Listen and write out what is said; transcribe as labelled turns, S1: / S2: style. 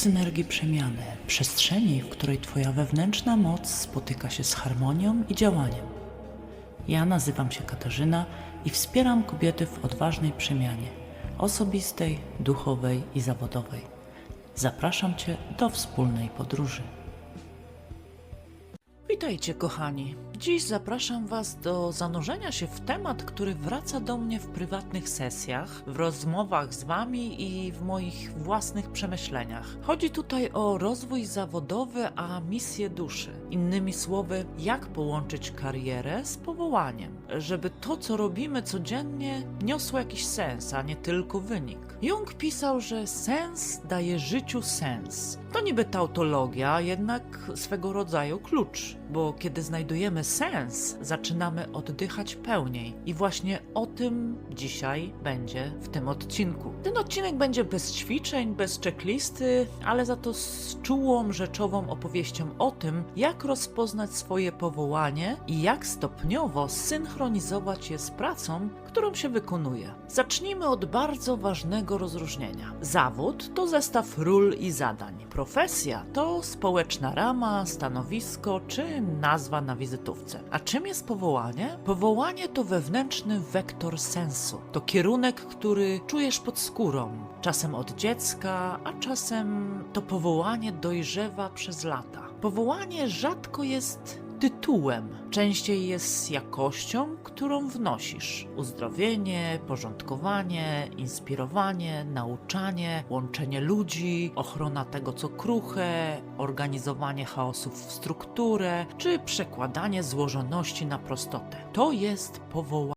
S1: Synergii przemiany, przestrzeni, w której Twoja wewnętrzna moc spotyka się z harmonią i działaniem. Ja nazywam się Katarzyna i wspieram kobiety w odważnej przemianie osobistej, duchowej i zawodowej. Zapraszam Cię do wspólnej podróży. Witajcie, kochani. Dziś zapraszam Was do zanurzenia się w temat, który wraca do mnie w prywatnych sesjach, w rozmowach z Wami i w moich własnych przemyśleniach. Chodzi tutaj o rozwój zawodowy, a misję duszy. Innymi słowy, jak połączyć karierę z powołaniem, żeby to, co robimy codziennie, niosło jakiś sens, a nie tylko wynik. Jung pisał, że sens daje życiu sens. To niby tautologia, jednak swego rodzaju klucz, bo kiedy znajdujemy sens, zaczynamy oddychać pełniej. I właśnie o tym dzisiaj będzie w tym odcinku. Ten odcinek będzie bez ćwiczeń, bez checklisty, ale za to z czułą, rzeczową opowieścią o tym, jak rozpoznać swoje powołanie i jak stopniowo synchronizować je z pracą, którą się wykonuje. Zacznijmy od bardzo ważnego rozróżnienia. Zawód to zestaw ról i zadań. Profesja to społeczna rama, stanowisko czy nazwa na wizytówce. A czym jest powołanie? Powołanie to wewnętrzny wektor sensu. To kierunek, który czujesz pod skórą. Czasem od dziecka, a czasem to powołanie dojrzewa przez lata. Powołanie rzadko jest tytułem, częściej jest jakością, którą wnosisz. Uzdrowienie, porządkowanie, inspirowanie, nauczanie, łączenie ludzi, ochrona tego co kruche, organizowanie chaosów w strukturę, czy przekładanie złożoności na prostotę. To jest powołanie.